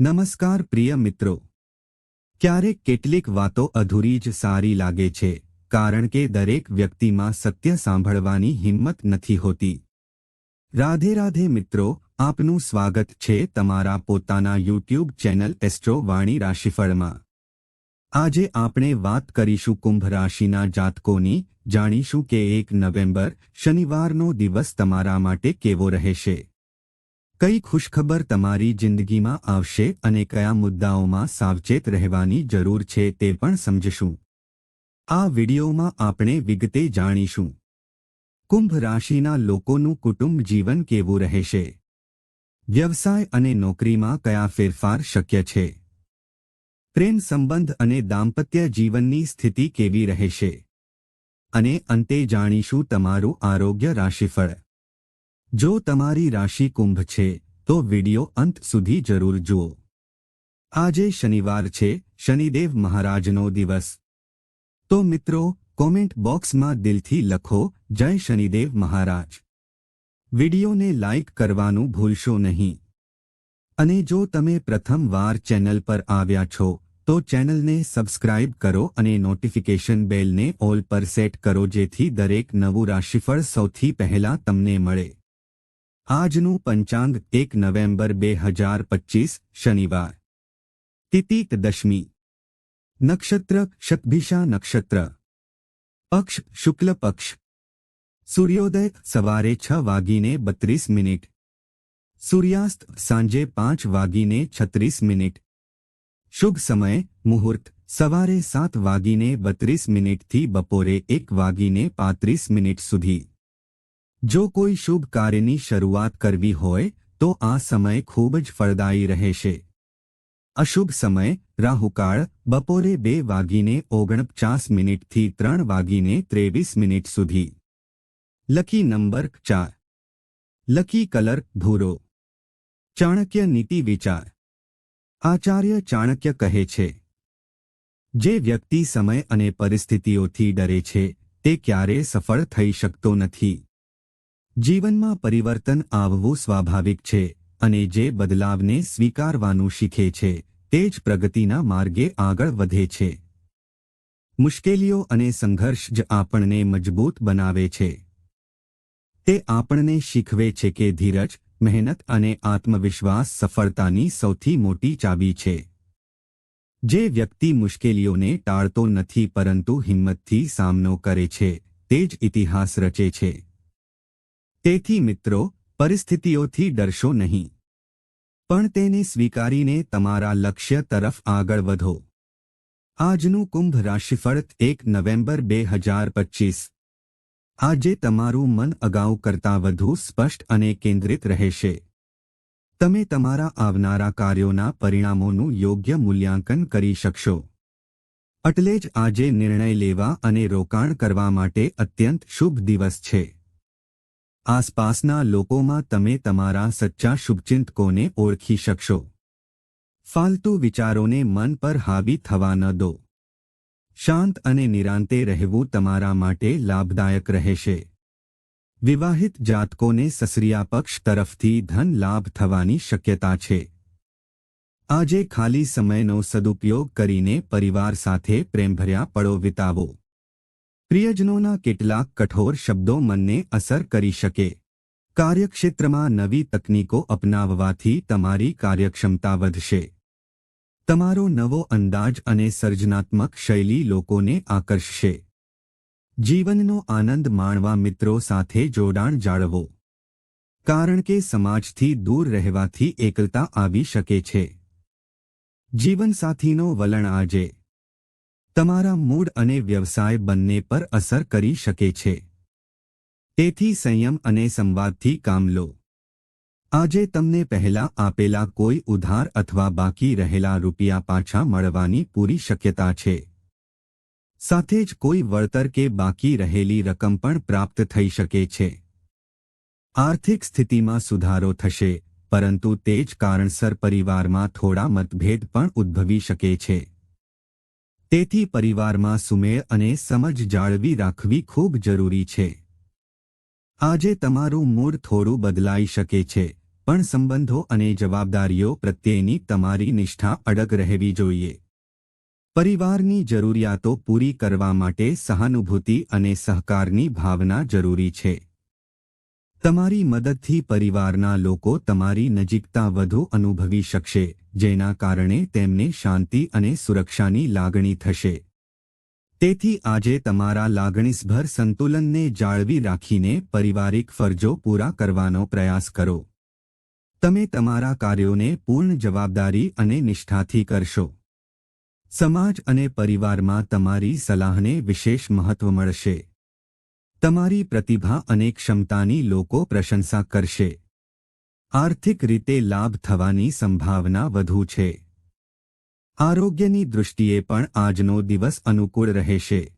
નમસ્કાર પ્રિય મિત્રો. ક્યારેક કેટલીક વાતો અધૂરી જ સારી લાગે છે, કારણ કે દરેક વ્યક્તિમાં સત્ય સાંભળવાની હિંમત નથી હોતી. રાધે રાધે મિત્રો, આપનું સ્વાગત છે તમારા પોતાના યુટ્યુબ ચેનલ એસ્ટ્રો વાણી રાશિફળમાં. આજે આપણે વાત કરીશું કુંભ રાશિના જાતકોની, જાણીશું કે એક નવેમ્બર શનિવારનો દિવસ તમારા માટે કેવો રહેશે. કઈ ખુશખબર તમારી જિંદગીમાં આવશે અને કયા મુદ્દાઓમાં સાવચેત રહેવાની જરૂર છે તે પણ સમજશું. આ વિડિયોમાં આપણે વિગતે જાણીશું. કુંભ રાશિના લોકોનું કુટુંબ જીવન કેવું રહેશે? વ્યવસાય અને નોકરીમાં કયા ફેરફાર શક્ય છે? પ્રેમ સંબંધ અને દાંપત્ય જીવનની સ્થિતિ કેવી રહેશે? અને અંતે જાણીશું તમારું આરોગ્ય રાશિફળ. જો તમારી રાશિ કુંભ છે તો વિડિયો અંત સુધી જરૂર જુઓ આજે શનિવાર છે શનિદેવ મહારાજનો દિવસ તો મિત્રો કોમેન્ટ બોક્સમાં દિલથી લખો જય શનિદેવ મહારાજ વિડિયોને લાઇક કરવાનું ભૂલશો નહીં અને જો તમે પ્રથમ વાર ચેનલ પર આવ્યા છો તો ચેનલને સબસ્ક્રાઇબ કરો અને નોટિફિકેશન બેલને ઓલ પર સેટ કરો જેથી દરેક નવું રાશિફળ સૌથી પહેલા તમને મળે આજનું પંચાંગ એક નવેમ્બર બે હજાર પચીસ શનિવાર. તિતિક દશમી. નક્ષત્ર શતભિષા નક્ષત્ર. પક્ષ શુક્લ પક્ષ. સૂર્યોદય સવારે છ વાગીને બત્રીસ મિનિટ. સૂર્યાસ્ત સાંજે પાંચ વાગીને છત્રીસ મિનિટ. શુભ સમય, મુહૂર્ત, સવારે સાત વાગીને બત્રીસ મિનિટથી બપોરે એક વાગીને પાંત્રીસ મિનિટ સુધી. જો કોઈ શુભ કાર્યની શરૂઆત કરવી હોય, તો આ સમય ખૂબ જ ફળદાયી રહેશે. અશુભ સમય, રાહુકાળ, બપોરે બે વાગીને ઓગણપચાસ મિનિટથી ત્રણ વાગીને ત્રેવીસ મિનિટ સુધી. લકી નંબર ચાર. લકી કલર ભૂરો. ચાણક્ય નીતિ વિચાર. આચાર્ય ચાણક્ય કહે છે, જે વ્યક્તિ સમય અને પરિસ્થિતિઓથી ડરે છે, તે ક્યારેય સફળ થઈ શકતો નથી. જીવનમાં પરિવર્તન આવવું સ્વાભાવિક છે અને જે બદલાવને સ્વીકારવાનું શીખે છે, તે જ પ્રગતિના માર્ગે આગળ વધે છે. મુશ્કેલીઓ અને સંઘર્ષ જ આપણને મજબૂત બનાવે છે. તે આપણને શીખવે છે કે ધીરજ, મહેનત અને આત્મવિશ્વાસ સફળતાની સૌથી મોટી ચાવી છે. જે વ્યક્તિ મુશ્કેલીઓને ટાળતો નથી પરંતુ હિંમતથી સામનો કરે છે, તે જ ઇતિહાસ રચે છે. તેથી મિત્રો, પરિસ્થિતિઓથી ડરશો નહીં. પણ તેને સ્વીકારીને તમારા લક્ષ્ય તરફ આગળ વધો. આજનું કુંભ રાશિફળ એક નવેમ્બર બે હજાર પચીસ. આજે તમારું મન અગાઉ કરતાં વધુ સ્પષ્ટ અને કેન્દ્રિત રહેશે. તમે તમારા આવનારા કાર્યોના પરિણામોનું યોગ્ય મૂલ્યાંકન કરી શકશો. એટલે જ આજે નિર્ણય લેવા અને રોકાણ કરવા માટે અત્યંત શુભ દિવસ છે. આસપાસના લોકોમાં તમે તમારા સચ્ચા શુભચિંતકોને ઓળખી શકશો? ફાલતુ વિચારોને મન પર હાવી થવા ન દો. શાંત અને નિરાંતે રહેવું તમારા માટે લાભદાયક રહેશે. વિવાહિત જાતકોને સસરિયા પક્ષ તરફથી ધન લાભ થવાની શક્યતા છે. આજે ખાલી સમયનો સદુપયોગ કરીને પરિવાર સાથે પ્રેમભર્યા પળો વિતાવો. પ્રિયજનોના કેટલાક કઠોર શબ્દો મનને અસર કરી શકે. કાર્યક્ષેત્રમાં નવી તકનીકો અપનાવવાથી તમારી કાર્યક્ષમતા વધશે. તમારો નવો અંદાજ અને સર્જનાત્મક શૈલી લોકોને આકર્ષશે. જીવનનો આનંદ માણવા મિત્રો સાથે જોડાણ જાળવો. કારણ કે સમાજથી દૂર રહેવાથી એકલતા આવી શકે છે. જીવનસાથીનો વલણ આજે તમારા મૂડ અને વ્યવસાય બંને પર અસર કરી શકે છે. તેથી સંયમ અને સંવાદથી કામ લો. આજે તમને પહેલા આપેલા કોઈ ઉધાર અથવા બાકી રહેલા રૂપિયા પાછા મળવાની પૂરી શક્યતા છે. સાથે જ કોઈ વળતર કે બાકી રહેલી રકમ પણ પ્રાપ્ત થઈ શકે છે. આર્થિક સ્થિતિમાં સુધારો થશે, પરંતુ તે જ કારણસર પરિવારમાં થોડા મતભેદ પણ ઉદ્ભવી શકે છે. તેથી પરિવારમાં સુમેળ અને સમજ જાળવી રાખવી ખૂબ જરૂરી છે. આજે તમારું મૂડ થોડું બદલાઈ શકે છે, પણ સંબંધો અને જવાબદારીઓ પ્રત્યેની તમારી નિષ્ઠા અડગ રહેવી જોઈએ. પરિવારની જરૂરિયાતો પૂરી કરવા માટે સહાનુભૂતિ અને સહકારની ભાવના જરૂરી છે. તમારી મદદથી પરિવારના લોકો તમારી નજીકતા વધુ અનુભવી શકશે, જેના કારણે તેમને શાંતિ અને સુરક્ષાની લાગણી થશે. તેથી આજે તમારા લાગણીસભર સંતુલનને જાળવી રાખીને પરિવારિક ફરજો પૂરા કરવાનો પ્રયાસ કરો. તમે તમારા કાર્યોને પૂર્ણ જવાબદારી અને નિષ્ઠાથી કરશો. સમાજ અને પરિવારમાં તમારી સલાહને વિશેષ મહત્વ મળશે. તમારી પ્રતિભા અને ક્ષમતાની લોકો પ્રશંસા કરશે. આર્થિક રીતે લાભ થવાની સંભાવના વધુ છે. આરોગ્યની દૃષ્ટિએ પણ આજનો દિવસ અનુકૂળ રહેશે.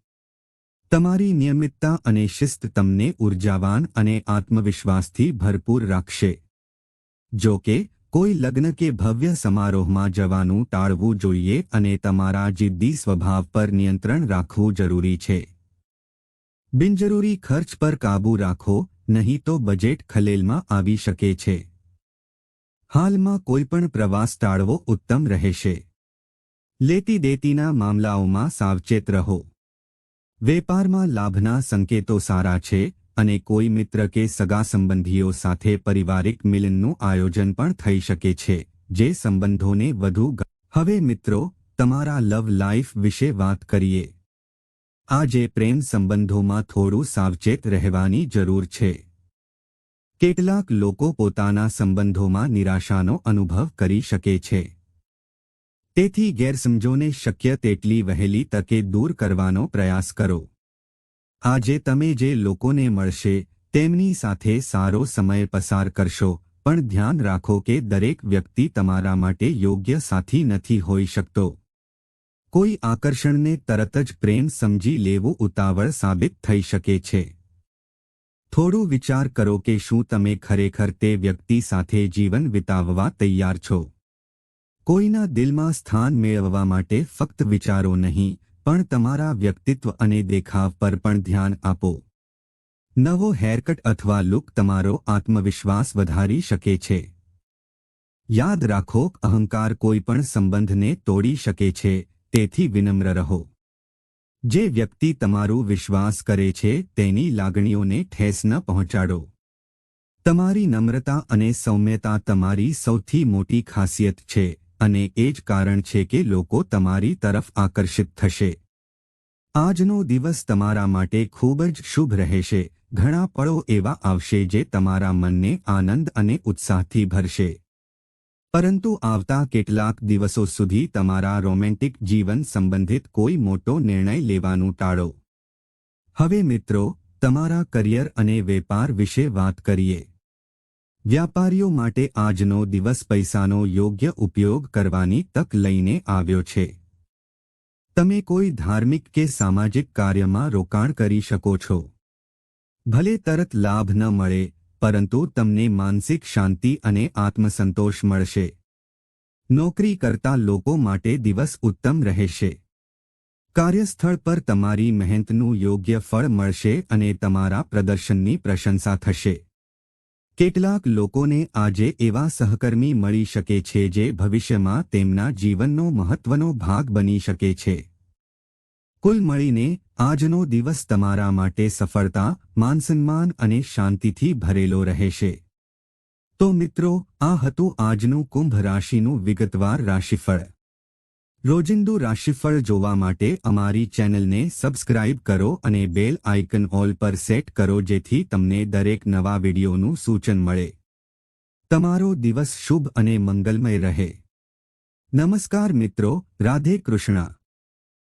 તમારી નિયમિતતા અને શિસ્ત તમને ઉર્જાવાન અને આત્મવિશ્વાસથી ભરપૂર રાખશે. જો કે, કોઈ લગ્ન કે ભવ્ય સમારોહમાં જવાનું ટાળવું જોઈએ અને તમારા જિદ્દી સ્વભાવ પર નિયંત્રણ રાખવું જરૂરી છે. બિનજરૂરી ખર્ચ પર કાબૂ રાખો, નહીં તો બજેટ ખલેલમાં આવી શકે છે. હાલમાં કોઈપણ પ્રવાસ ટાળવો ઉત્તમ રહેશે. લેતી દેતીના મામલાઓમાં સાવચેત રહો. વેપારમાં લાભના સંકેતો સારા છે અને કોઈ મિત્ર કે સગા સંબંધીઓ સાથે પારિવારિક મિલનનું આયોજન પણ થઈ શકે છે, જે સંબંધોને વધુ હવે મિત્રો, તમારા લવ લાઇફ વિશે વાત કરીએ. આજે પ્રેમ સંબંધોમાં થોડું સાવચેત રહેવાની જરૂર છે. કેટલાક લોકો પોતાના સંબંધોમાં નિરાશાનો અનુભવ કરી શકે છે. તેથી ગેરસમજોને શક્ય તેટલી વહેલી તકે દૂર કરવાનો પ્રયાસ કરો. આજે તમે જે લોકોને મળશે, તેમની સાથે સારો સમય પસાર કરશો, પણ ધ્યાન રાખો કે દરેક વ્યક્તિ તમારા માટે યોગ્ય સાથી નથી હોઈ શકતો. કોઈ આકર્ષણને તરત જ પ્રેમ સમજી લેવું ઉતાવળ સાબિત થઈ શકે છે. થોડું વિચાર કરો કે શું તમે ખરેખર તે વ્યક્તિ સાથે જીવન વિતાવવા તૈયાર છો. કોઈના દિલમાં સ્થાન મેળવવા માટે ફક્ત વિચારો નહીં, પણ તમારા વ્યક્તિત્વ અને દેખાવ પર પણ ધ્યાન આપો. નવો હેરકટ અથવા લુક તમારો આત્મવિશ્વાસ વધારી શકે છે. યાદ રાખો, અહંકાર કોઈ પણ સંબંધને તોડી શકે છે તેથી વિનમ્ર રહો. જે વ્યક્તિ તમારું વિશ્વાસ કરે છે, તેની લાગણીઓને ઠેસ ન પહોંચાડો. તમારી નમ્રતા અને સૌમ્યતા તમારી સૌથી મોટી ખાસિયત છે, અને એ જ કારણ છે કે લોકો તમારી તરફ આકર્ષિત થશે. આજનો દિવસ તમારા માટે ખૂબ જ શુભ રહેશે. ઘણા પળો એવા આવશે જે તમારા મનને આનંદ અને ઉત્સાહથી ભરશે. પરંતુ આવતા કેટલાક દિવસો સુધી તમારા રોમેન્ટિક જીવન સંબંધિત કોઈ મોટો નિર્ણય લેવાનું ટાળો. હવે મિત્રો, તમારા કરિયર અને વેપાર વિશે વાત કરીએ. વ્યાપારીઓ માટે આજનો દિવસ પૈસાનો યોગ્ય ઉપયોગ કરવાની તક લઈને આવ્યો છે. તમે કોઈ ધાર્મિક કે સામાજિક કાર્યમાં રોકાણ કરી શકો છો. ભલે તરત લાભ ન મળે પરંતુ તમને માનસિક શાંતિ અને આત્મસંતોષ મળશે. નોકરી કરતા લોકો માટે દિવસ ઉત્તમ રહેશે. કાર્યસ્થળ પર તમારી મહેનતનું યોગ્ય ફળ મળશે અને તમારા પ્રદર્શનની પ્રશંસા થશે. કેટલાક લોકોને આજે એવા સહકર્મી મળી શકે છે જે ભવિષ્યમાં તેમના જીવનનો મહત્વનો ભાગ બની શકે છે. કુલ મળીને આજનો દિવસ તમારા માટે સફળતા, માનસન્માન અને શાંતિથી ભરેલો રહેશે. તો મિત્રો, આ હતું આજનું કુંભ રાશિનું વિગતવાર રાશિફળ. રોજિંદુ રાશિફળ જોવા માટે અમારી ચેનલને સબસ્ક્રાઇબ કરો અને બેલ આઇકન ઓલ પર સેટ કરો જેથી તમને દરેક નવા વિડીયોનું સૂચન મળે. તમારો દિવસ શુભ અને મંગલમય રહે. નમસ્કાર મિત્રો, રાધે કૃષ્ણા.